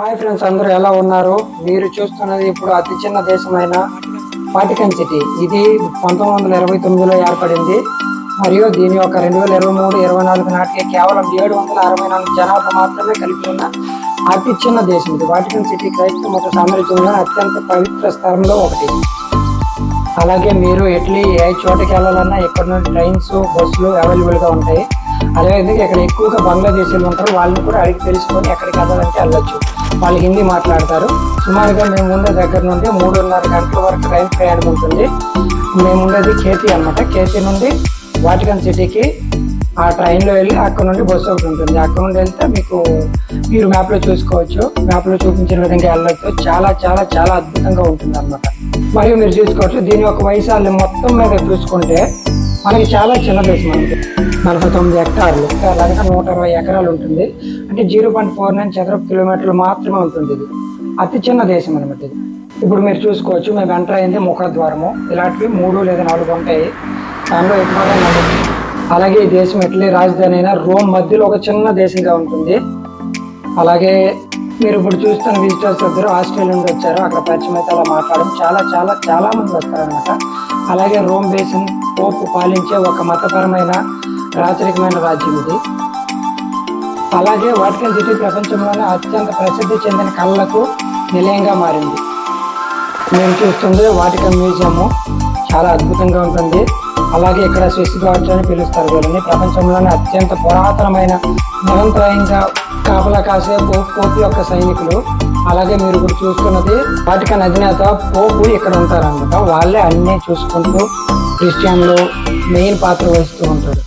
Hi friends అందరూ ఎలా ఉన్నారు? మీరు చూస్తున్నది ఇప్పుడు అతి చిన్న దేశమైన వాటికన్ సిటీ. ఇది పంతొమ్మిది వందల ఇరవై తొమ్మిదిలో ఏర్పడింది. మరియు దీని యొక్క రెండు వేల ఇరవై మూడు ఇరవై నాలుగు నాటికి కేవలం ఏడు వందల అరవై నాలుగు జనాభా మాత్రమే కలిగి ఉన్న అతి చిన్న దేశం ఇది. వాటికన్ సిటీ క్రైస్తవ మత సామ్రాజ్యంలో అత్యంత పవిత్ర స్థలంలో ఒకటి. అలాగే మీరు ఇటలీ ఏ చోటకి వెళ్ళాలన్నా ఇక్కడ నుండి ట్రైన్స్ బస్సులు అవైలబుల్గా ఉంటాయి. అదేవిధంగా ఇక్కడ ఎక్కువగా బంగ్లాదేశీలు ఉంటారు. వాళ్ళని కూడా అడిగి తెలుసుకొని ఎక్కడికి వెళ్ళాలంటే వెళ్ళొచ్చు. వాళ్ళు హిందీ మాట్లాడతారు. సుమారుగా మేము ఉండే దగ్గర నుండి మూడున్నర గంటల వరకు ట్రైన్ ప్రయాణం ఉంటుంది. మేము ఉండేది కేసీ అన్నమాట. కేసీ నుండి వాటికన్ సిటీకి ఆ ట్రైన్లో వెళ్ళి అక్కడ నుండి బస్సు ఒకటి ఉంటుంది. అక్కడ నుండి వెళ్తే మీకు మీరు మ్యాప్లో చూసుకోవచ్చు. మ్యాప్లో చూపించిన విధంగా వెళ్ళొచ్చు. చాలా చాలా చాలా అద్భుతంగా ఉంటుంది అనమాట మరియు మీరు చూసుకోవచ్చు దీని యొక్క వయసాలు మొత్తం మీద చూసుకుంటే మనకి చాలా చిన్న దేశం మనకి. నలభై తొమ్మిది హెక్టార్లు. అలాగే నూట ఇరవై ఎకరాలు ఉంటుంది. అంటే జీరో పాయింట్ ఫోర్ నైన్ చదరపు కిలోమీటర్లు మాత్రమే ఉంటుంది ఇది. అతి చిన్న దేశం అనమాట ఇది. ఇప్పుడు మీరు చూసుకోవచ్చు మేము ఎంటర్ అయింది ముఖద్వారము ఇలాంటివి మూడు లేదా నాలుగు ఉంటాయి. దానిలో ఎక్కువగా అలాగే ఈ దేశం ఇటలీ రాజధాని అయిన రోమ్ మధ్యలో ఒక చిన్న దేశంగా ఉంటుంది. అలాగే మీరు ఇప్పుడు చూస్తున్న విజిటర్స్ ఇద్దరు ఆస్ట్రేలియా నుండి వచ్చారు. అక్కడ పరిచయం అయితే అలా మాట్లాడడం చాలా చాలా చాలా మంది వస్తారనమాట అలాగే రోమ్ బేసిన్ పోపు పాలించే ఒక మతపరమైన రాచరికమైన రాజ్యం ఇది. అలాగే వాటికన్ సిటీ ప్రపంచంలోనే అత్యంత ప్రసిద్ధి చెందిన కళలకు నిలయంగా మారింది. మేము చూస్తుంది వాటికన్ మ్యూజియము చాలా అద్భుతంగా ఉంటుంది. అలాగే ఇక్కడ స్విస్ గార్డ్స్ అని పిలుస్తారు వీళ్ళని. ప్రపంచంలోనే అత్యంత పురాతనమైన నిరంతరంగా కాపలా కాసే పోపు యొక్క సైనికులు. అలాగే మీరు ఇప్పుడు చూస్తున్నది వాటికన్ అధినేత పోపు ఇక్కడ ఉంటారనమాట వాళ్ళే అన్నీ చూసుకుంటూ క్రిస్టియన్లో మెయిన్ పాత్ర వహిస్తూ ఉంటాడు.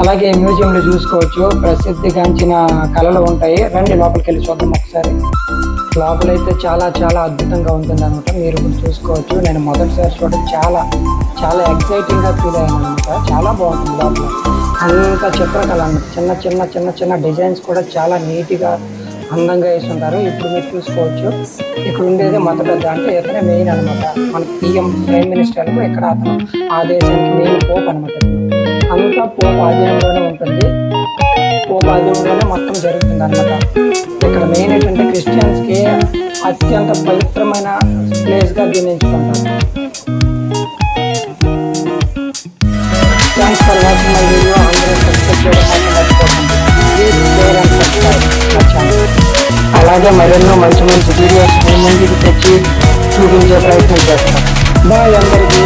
అలాగే మ్యూజియంలో చూసుకోవచ్చు. ప్రసిద్ధిగాంచిన కళలు ఉంటాయి. రండి లోపలికి వెళ్ళి చూద్దాం ఒకసారి. లోపలైతే చాలా చాలా అద్భుతంగా ఉంటుంది అనమాట మీరు చూసుకోవచ్చు. నేను మొదటిసారి చూడడం చాలా చాలా ఎక్సైటింగ్గా ఫీల్ అయ్యాను అనమాట చాలా బాగుంటుంది లోపల. అంత చిత్రకళ అన్నమాట. చిన్న చిన్న చిన్న చిన్న డిజైన్స్ కూడా చాలా నీట్గా అందంగా వేస్తుంటారు ఇప్పుడు మీరు చూసుకోవచ్చు. ఇక్కడ ఉండేది మత పెద్ద అంటే ఇతనే మెయిన్ అనమాట మన పిఎం ప్రైమ్ మినిస్టర్ ఇక్కడ అతను. ఆ దేశానికి మెయిన్ పోప్ అనమాట అంతా పోప్ ఆధీనంలోనే ఉంటుంది. పోప్ ఆధీనంలోనే మొత్తం జరుగుతుంది అనమాట ఇక్కడ మెయిన్ ఏంటంటే క్రిస్టియన్స్కి అత్యంత పవిత్రమైన ప్లేస్గా దీన్ని ఎంచుకుంటారు. అలాగే మరెన్నో మంచి మంచి వీడియోస్ మీ ముందుకు తెచ్చి చూపించే ప్రయత్నం చేస్తాం బాయ్ అందరికీ